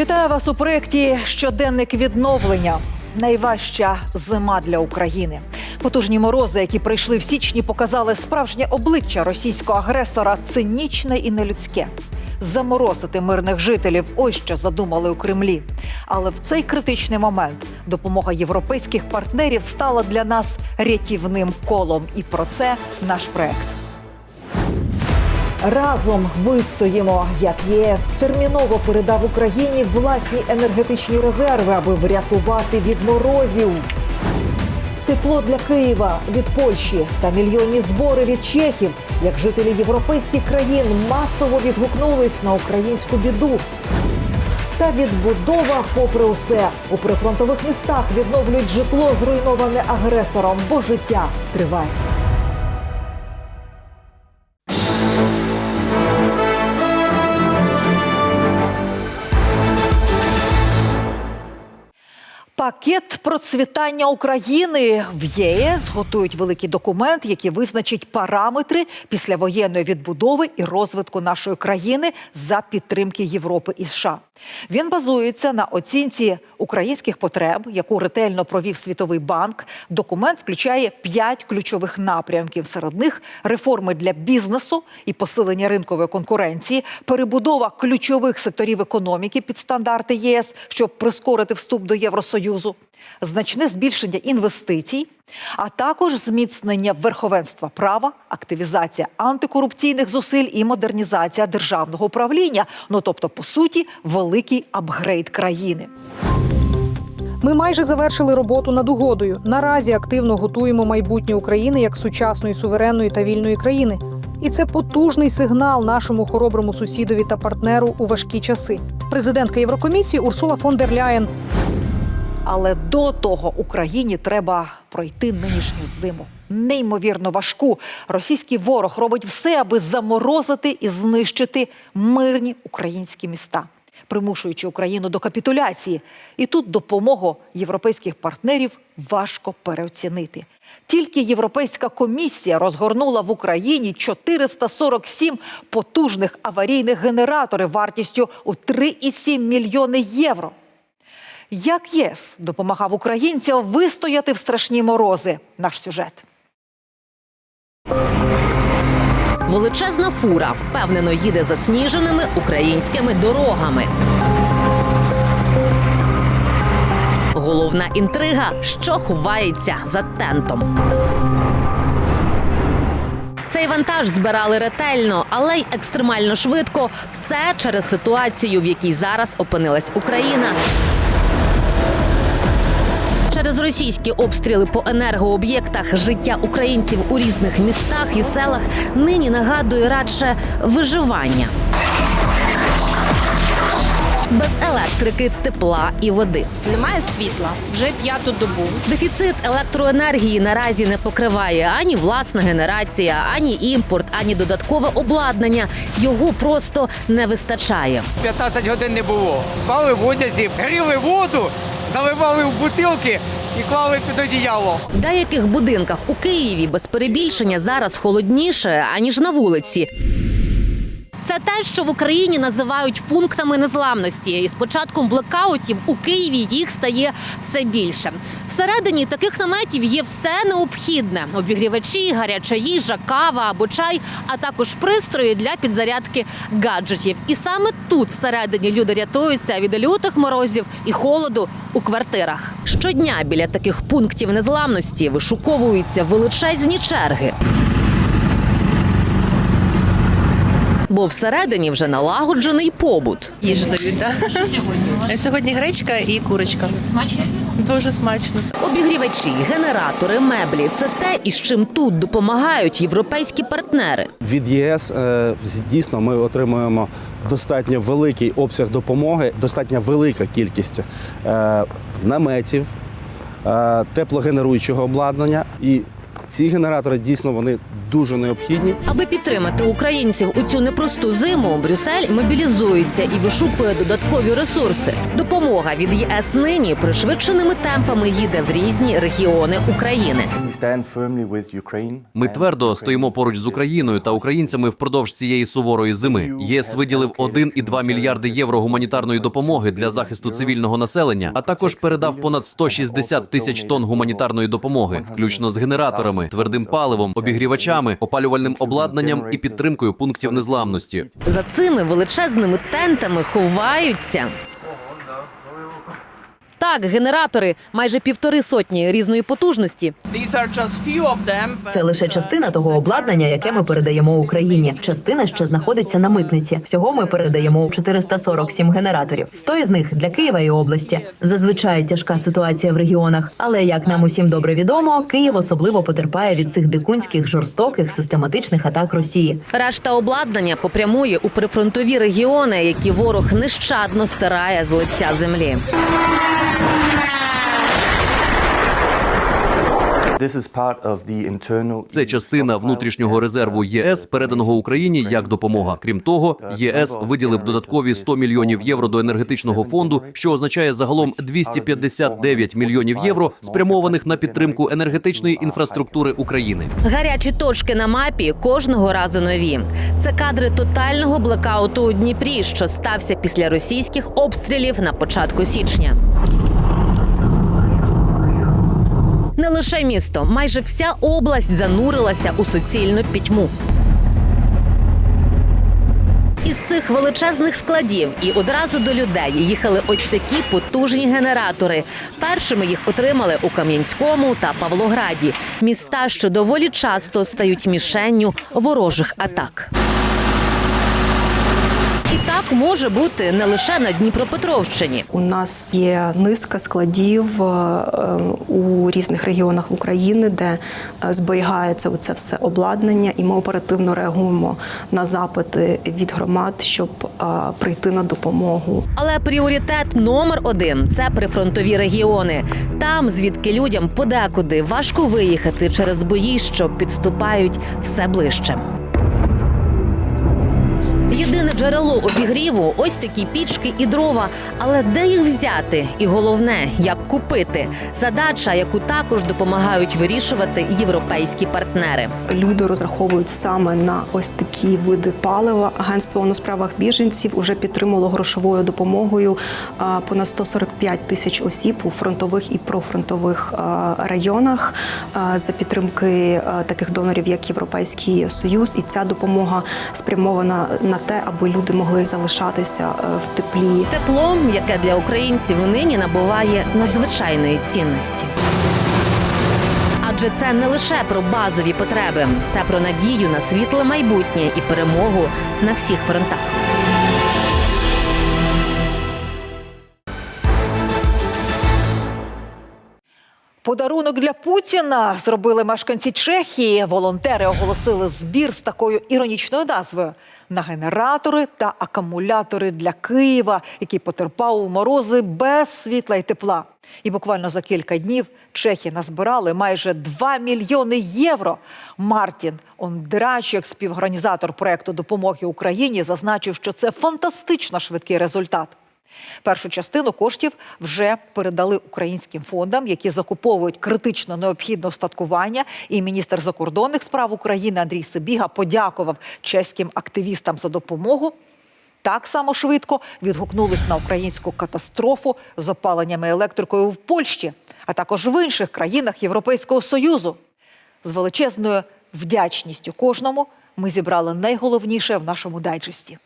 Вітаю вас у проєкті Щоденник відновлення. Найважча зима для України. Потужні морози, які прийшли в січні, показали справжнє обличчя російського агресора цинічне і нелюдське. Заморозити мирних жителів ось що задумали у Кремлі. Але в цей критичний момент допомога європейських партнерів стала для нас рятівним колом. І про це наш проект. Разом вистоїмо, як ЄС терміново передав Україні власні енергетичні резерви, аби врятувати від морозів. Тепло для Києва від Польщі та мільйонні збори від чехів, як жителі європейських країн масово відгукнулись на українську біду. Та відбудова, попри усе, у прифронтових містах відновлюють житло, зруйноване агресором, бо життя триває. Пакет процвітання України в ЄС готують великий документ, який визначить параметри післявоєнної відбудови і розвитку нашої країни за підтримки Європи і США. Він базується на оцінці українських потреб, яку ретельно провів Світовий банк. Документ включає п'ять ключових напрямків. Серед них реформи для бізнесу і посилення ринкової конкуренції, перебудова ключових секторів економіки під стандарти ЄС, щоб прискорити вступ до Євросоюзу, значне збільшення інвестицій, а також зміцнення верховенства права, активізація антикорупційних зусиль і модернізація державного управління. Ну тобто, по суті, великий апгрейд країни. Ми майже завершили роботу над угодою. Наразі активно готуємо майбутнє України як сучасної суверенної та вільної країни. І це потужний сигнал нашому хороброму сусідові та партнеру у важкі часи. Президентка Єврокомісії Урсула фон дер Ляєн Але до того Україні треба пройти нинішню зиму. Неймовірно важку. Російський ворог робить все, аби заморозити і знищити мирні українські міста, примушуючи Україну до капітуляції. І тут допомогу європейських партнерів важко переоцінити. Тільки Європейська комісія розгорнула в Україні 447 потужних аварійних генераторів вартістю у 3,7 мільйони євро. Як ЄС допомагав українцям вистояти в страшні морози? Наш сюжет. Величезна фура впевнено їде засніженими українськими дорогами. Головна інтрига, що ховається за тентом. Цей вантаж збирали ретельно, але й екстремально швидко. Все через ситуацію, в якій зараз опинилась Україна. Через російські обстріли по енергооб'єктах життя українців у різних містах і селах нині нагадує радше виживання. Без електрики, тепла і води. Немає світла вже п'яту добу. Дефіцит електроенергії наразі не покриває ані власна генерація, ані імпорт, ані додаткове обладнання. Його просто не вистачає. 15 годин не було. Спали в одязі, гріли воду, заливали в бутилки і клали під одіяло. В деяких будинках у Києві без перебільшення зараз холодніше аніж на вулиці. Це те, що в Україні називають пунктами незламності. І з початком блекаутів у Києві їх стає все більше. Всередині таких наметів є все необхідне: обігрівачі, гаряча їжа, кава або чай, а також пристрої для підзарядки гаджетів. І саме тут всередині люди рятуються від лютих морозів і холоду у квартирах. Щодня біля таких пунктів незламності вишуковуються величезні черги. Бо всередині вже налагоджений побут. Їжу дають, так? Що сьогодні? Сьогодні гречка і курочка. Смачно? Дуже смачно. Обігрівачі, генератори, меблі це те, із чим тут допомагають європейські партнери. Від ЄС е, дійсно ми отримуємо достатньо великий обсяг допомоги, достатньо велика кількість е, наметів, е, теплогенеруючого обладнання і Ці генератори дійсно вони дуже необхідні. Аби підтримати українців у цю непросту зиму, Брюссель мобілізується і вишукує додаткові ресурси. Допомога від ЄС нині пришвидшеними темпами їде в різні регіони України. Ми твердо стоїмо поруч з Україною та українцями впродовж цієї суворої зими. ЄС виділив 1,2 мільярди євро гуманітарної допомоги для захисту цивільного населення, а також передав понад 160 тисяч тонн гуманітарної допомоги, включно з генераторами, твердим паливом, обігрівачами, опалювальним обладнанням і підтримкою пунктів незламності. За цими величезними тентами ховаються. Так, генератори майже півтори сотні різної потужності. Це лише частина того обладнання, яке ми передаємо Україні. Частина ще знаходиться на митниці. Всього ми передаємо 447 генераторів. 100 із них для Києва і області. Зазвичай тяжка ситуація в регіонах, але як нам усім добре відомо, Київ особливо потерпає від цих дикунських жорстоких систематичних атак Росії. Решта обладнання попрямує у прифронтові регіони, які ворог нещадно стирає з лиця землі. Це частина внутрішнього резерву ЄС, переданого Україні як допомога. Крім того, ЄС виділив додаткові 100 мільйонів євро до енергетичного фонду, що означає загалом 259 мільйонів євро, спрямованих на підтримку енергетичної інфраструктури України. Гарячі точки на мапі кожного разу нові. Це кадри тотального блекауту у Дніпрі, що стався після російських обстрілів на початку січня. Не лише місто, майже вся область занурилася у суцільну пітьму. Із цих величезних складів і одразу до людей їхали ось такі потужні генератори. Першими їх отримали у Кам'янському та Павлограді, міста, що доволі часто стають мішенню ворожих атак. І так може бути не лише на Дніпропетровщині. У нас є низка складів е, у різних регіонах України, де е, зберігається це все обладнання, і ми оперативно реагуємо на запити від громад, щоб е, прийти на допомогу. Але пріоритет номер один це прифронтові регіони. Там, звідки людям подекуди важко виїхати через бої, що підступають все ближче. Джерело обігріву ось такі пічки і дрова. Але де їх взяти? І головне, як купити? Задача, яку також допомагають вирішувати європейські партнери. Люди розраховують саме на ось такі види палива. Агентство у справах біженців уже підтримало грошовою допомогою понад 145 тисяч осіб у фронтових і профронтових районах за підтримки таких донорів, як Європейський Союз. І ця допомога спрямована на те, аби люди могли залишатися е, в теплі. Тепло, яке для українців нині набуває надзвичайної цінності. Адже це не лише про базові потреби, це про надію на світле майбутнє і перемогу на всіх фронтах. Подарунок для Путіна зробили мешканці Чехії. Волонтери оголосили збір з такою іронічною назвою на генератори та акумулятори для Києва, який потерпав у морози без світла і тепла. І буквально за кілька днів чехи назбирали майже 2 мільйони євро. Мартін Ондрачик, співорганізатор проекту допомоги Україні, зазначив, що це фантастично швидкий результат. Першу частину коштів вже передали українським фондам, які закуповують критично необхідне устаткування. І міністр закордонних справ України Андрій Сибіга подякував чеським активістам за допомогу. Так само швидко відгукнулись на українську катастрофу з опаленнями електрикою в Польщі, а також в інших країнах Європейського Союзу. З величезною вдячністю кожному ми зібрали найголовніше в нашому дайджесті.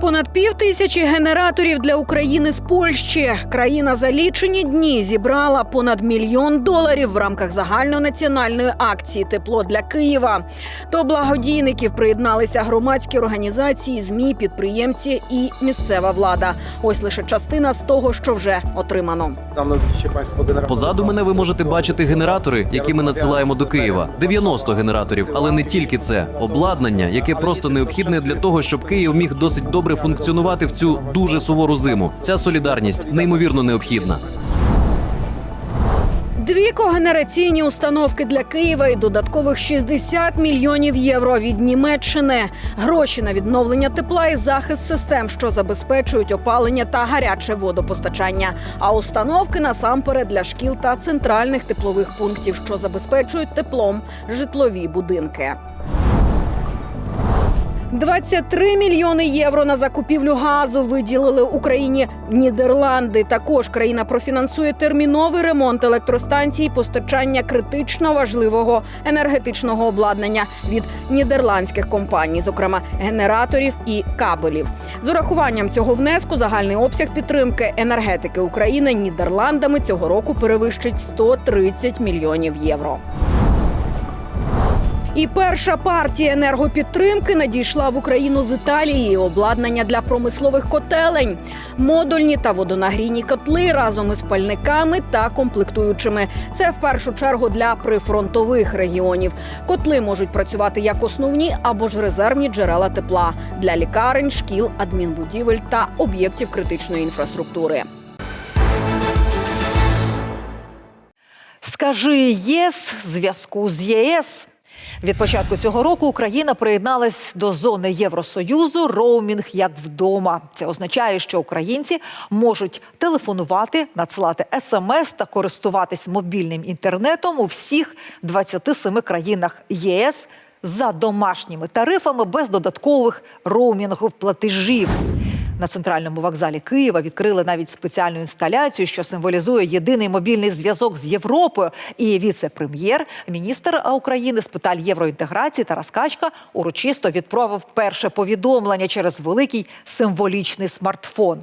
Понад пів тисячі генераторів для України з Польщі. Країна за лічені дні зібрала понад мільйон доларів в рамках загальнонаціональної акції Тепло для Києва. До благодійників приєдналися громадські організації, змі, підприємці і місцева влада. Ось лише частина з того, що вже отримано. Позаду мене ви можете бачити генератори, які ми надсилаємо до Києва. 90 генераторів, але не тільки це обладнання, яке просто необхідне для того, щоб Київ міг досить добре функціонувати в цю дуже сувору зиму. Ця солідарність неймовірно необхідна. Дві когенераційні установки для Києва і додаткових 60 мільйонів євро від Німеччини. Гроші на відновлення тепла і захист систем, що забезпечують опалення та гаряче водопостачання. А установки насамперед для шкіл та центральних теплових пунктів, що забезпечують теплом житлові будинки. 23 мільйони євро на закупівлю газу виділили Україні Нідерланди. Також країна профінансує терміновий ремонт електростанцій, постачання критично важливого енергетичного обладнання від нідерландських компаній, зокрема генераторів і кабелів. З урахуванням цього внеску загальний обсяг підтримки енергетики України Нідерландами цього року перевищить 130 мільйонів євро. І перша партія енергопідтримки надійшла в Україну з Італії. Обладнання для промислових котелень, модульні та водонагрійні котли разом із пальниками та комплектуючими. Це в першу чергу для прифронтових регіонів. Котли можуть працювати як основні або ж резервні джерела тепла для лікарень, шкіл, адмінбудівель та об'єктів критичної інфраструктури. Скажи єс зв'язку з ЄС. Від початку цього року Україна приєдналась до зони Євросоюзу роумінг як вдома. Це означає, що українці можуть телефонувати, надсилати смс та користуватись мобільним інтернетом у всіх 27 країнах ЄС за домашніми тарифами без додаткових роумінгових платежів. На центральному вокзалі Києва відкрили навіть спеціальну інсталяцію, що символізує єдиний мобільний зв'язок з Європою. І віце-прем'єр, міністр України з питань євроінтеграції Тарас Качка урочисто відправив перше повідомлення через великий символічний смартфон.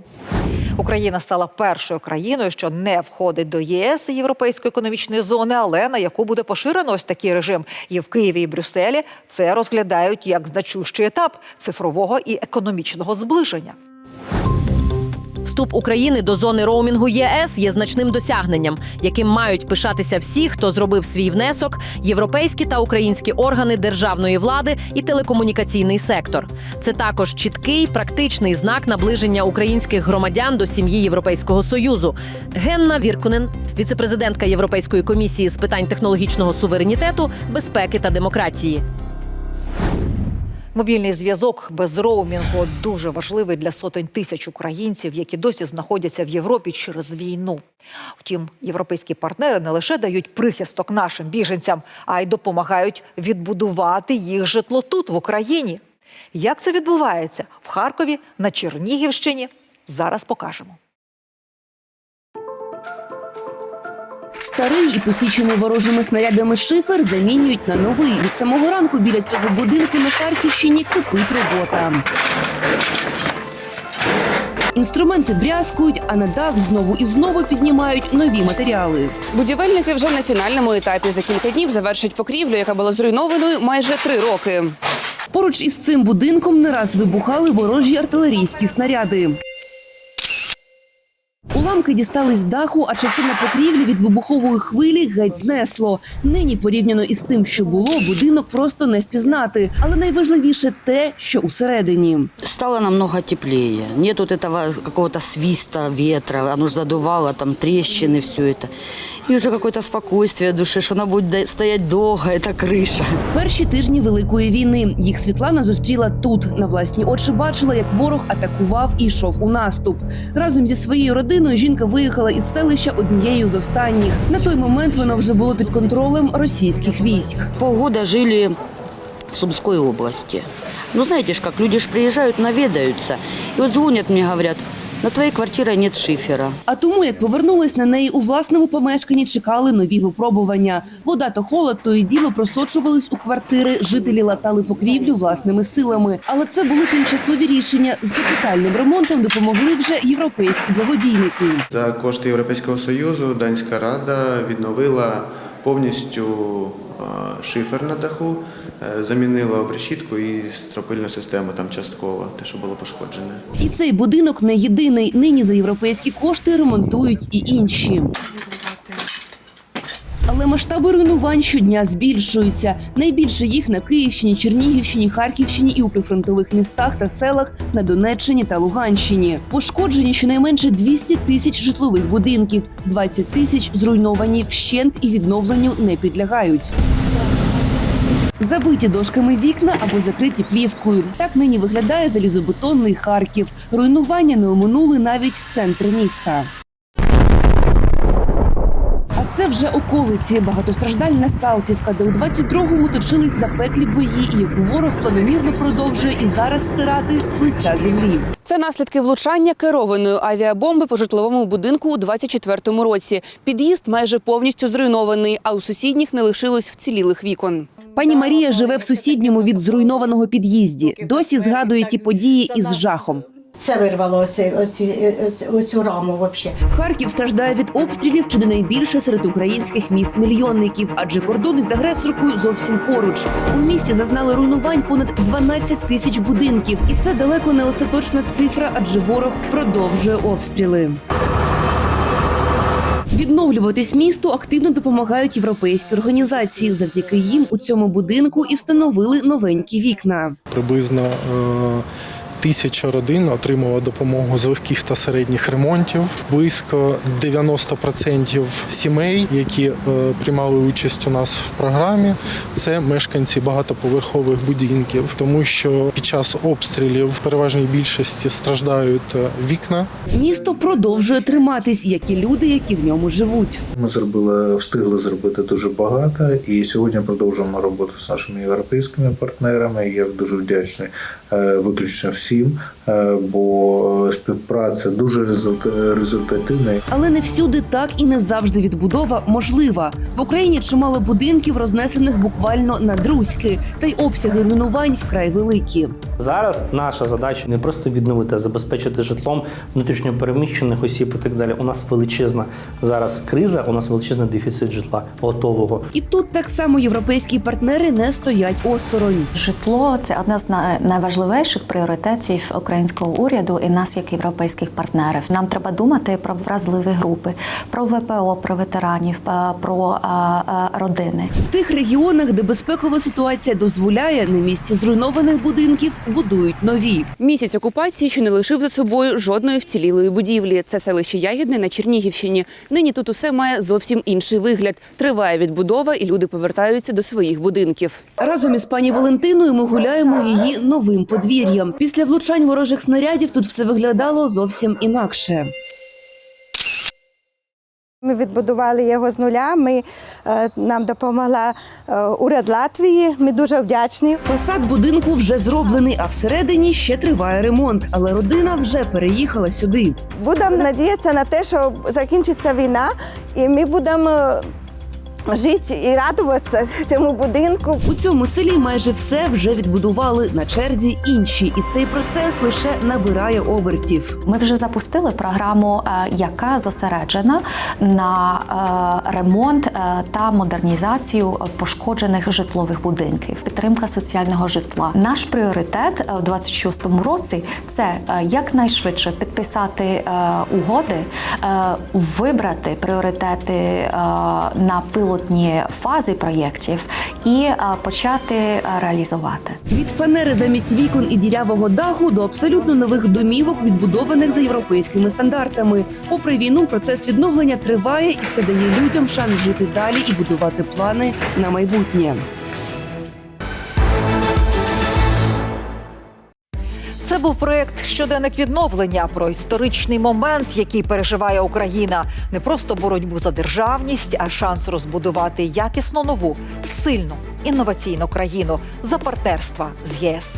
Україна стала першою країною, що не входить до ЄС Європейської економічної зони, але на яку буде поширено ось такий режим. І в Києві і Брюсселі це розглядають як значущий етап цифрового і економічного зближення. Вступ України до зони роумінгу ЄС є значним досягненням, яким мають пишатися всі, хто зробив свій внесок, європейські та українські органи державної влади і телекомунікаційний сектор. Це також чіткий практичний знак наближення українських громадян до сім'ї Європейського союзу. Генна Віркунен, віцепрезидентка Європейської комісії з питань технологічного суверенітету, безпеки та демократії. Мобільний зв'язок без роумінгу дуже важливий для сотень тисяч українців, які досі знаходяться в Європі через війну. Втім, європейські партнери не лише дають прихисток нашим біженцям, а й допомагають відбудувати їх житло тут, в Україні. Як це відбувається в Харкові, на Чернігівщині? Зараз покажемо. Старий і посічений ворожими снарядами шифер замінюють на новий. Від самого ранку біля цього будинку на Харківщині кипить робота. Інструменти брязкують, а на дах знову і знову піднімають нові матеріали. Будівельники вже на фінальному етапі за кілька днів завершать покрівлю, яка була зруйнованою майже три роки. Поруч із цим будинком не раз вибухали ворожі артилерійські снаряди. Уламки дістались з даху, а частина покрівлі від вибухової хвилі геть знесло. Нині, порівняно із тим, що було, будинок просто не впізнати. Але найважливіше те, що усередині. Стало намного теплее. Нет вот этого какого-то свиста ветра. Оно же задувало, там трещины, все это. И уже какое-то спокойствие в душе, что она будет до- стоять долго, эта крыша. Перші тижні великої війни їх Світлана зустріла тут. На власні очі бачила, як ворог атакував і йшов у наступ. Разом зі своєю родиною жінка виїхала із селища однією з останніх. На той момент воно вже було під контролем російських військ. Полгода жили в Сумской области. Ну, знаете ж, как люди ж приезжают, наведаются. И вот звонят мне, говорят, на твоей квартире нет шифера. А тому, як повернулись на неї у власному помешканні, чекали нові випробування. Вода то холод, то і діло просочувались у квартири. Жителі латали покрівлю власними силами. Але це були тимчасові рішення. З капітальним ремонтом допомогли вже європейські благодійники. За кошти Європейського Союзу Данська рада відновила повністю шифер на даху, е, замінила обрешітку і стропильну систему там частково, те, що було пошкоджене. І цей будинок не єдиний. Нині за європейські кошти ремонтують і інші. Але масштаби руйнувань щодня збільшуються. Найбільше їх на Київщині, Чернігівщині, Харківщині і у прифронтових містах та селах на Донеччині та Луганщині. Пошкоджені щонайменше 200 тисяч житлових будинків, 20 тисяч зруйновані вщент і відновленню не підлягають. Забиті дошками вікна або закриті плівкою. Так нині виглядає залізобетонний Харків. Руйнування не оминули навіть центр міста. Це вже околиці, багатостраждальна Салтівка, де у 22-му точились запеклі бої, і яку ворог планомірно продовжує і зараз стирати з лиця землі. Це наслідки влучання керованої авіабомби по житловому будинку у 24-му році. Під'їзд майже повністю зруйнований, а у сусідніх не лишилось вцілілих вікон. Пані Марія живе в сусідньому від зруйнованого під'їзді. Досі згадує ті події із жахом. Це вирвало оці, оці, оці, оцю раму взагалі. Харків страждає від обстрілів чи не найбільше серед українських міст-мільйонників, адже кордон із агресоркою зовсім поруч. У місті зазнали руйнувань понад 12 тисяч будинків, і це далеко не остаточна цифра, адже ворог продовжує обстріли. Відновлюватись місту активно допомагають європейські організації. Завдяки їм у цьому будинку і встановили новенькі вікна. Приблизно е, тисяча родин отримала допомогу з легких та середніх ремонтів. Близько 90% сімей, які е, приймали участь у нас в програмі, це мешканці багатоповерхових будинків, тому що під час обстрілів в переважній більшості страждають е, вікна. Місто продовжує триматись, як і люди, які в ньому живуть. Ми зробили, встигли зробити дуже багато, і сьогодні продовжуємо роботу з нашими європейськими партнерами. Я дуже вдячний е, виключно всім, е, бо співпраця дуже результативна. Але не всюди так і не завжди відбудова можлива. В Україні чимало будинків рознесених буквально на друзьки, та й обсяги руйнувань вкрай великі. Зараз наша задача не просто відновити, а забезпечити житлом внутрішньопереміщених осіб і так далі. У нас величезна зараз криза, у нас величезний дефіцит житла готового. І тут так само європейські партнери не стоять осторонь. Житло це одна з найважливіших пріоритетів українського уряду і нас, як європейських партнерів. Нам треба думати про вразливі групи, про ВПО, про ветеранів, е, про е, е, родини. В тих регіонах, де безпекова ситуація дозволяє, на місці зруйнованих будинків будують нові. Місяць окупації, що не лишив за собою жодної вцілілої будівлі. Це селище Ягідне на Чернігівщині. Нині тут усе має зовсім інший вигляд. Триває відбудова, і люди повертаються до своїх будинків. Разом із пані Валентиною ми гуляємо її новим подвір'ям. Після влучань ворожих снарядів тут все виглядало зовсім інакше. Ми відбудували його з нуля. Ми е, нам допомогла е, уряд Латвії. Ми дуже вдячні. Фасад будинку вже зроблений, а всередині ще триває ремонт. Але родина вже переїхала сюди. Будемо надіятися на те, що закінчиться війна, і ми будемо жити і радуватися цьому будинку. У цьому селі майже все вже відбудували на черзі інші, і цей процес лише набирає обертів. Ми вже запустили програму, е, яка зосереджена на е, ремонт е, та модернізацію пошкоджених житлових будинків, підтримка соціального житла. Наш пріоритет в 26-му році це якнайшвидше підписати угоди, вибрати пріоритети на пілотні фази проєктів і е, почати е, реалізувати. Від фанери замість вікон і дірявого даху до абсолютно нових домівок, відбудованих за європейськими стандартами. Попри війну, процес відновлення триває, і це дає людям шанс жити далі і будувати плани на майбутнє. Був проект щоденник відновлення про історичний момент, який переживає Україна. Не просто боротьбу за державність, а шанс розбудувати якісно нову, сильну інноваційну країну за партнерства з ЄС.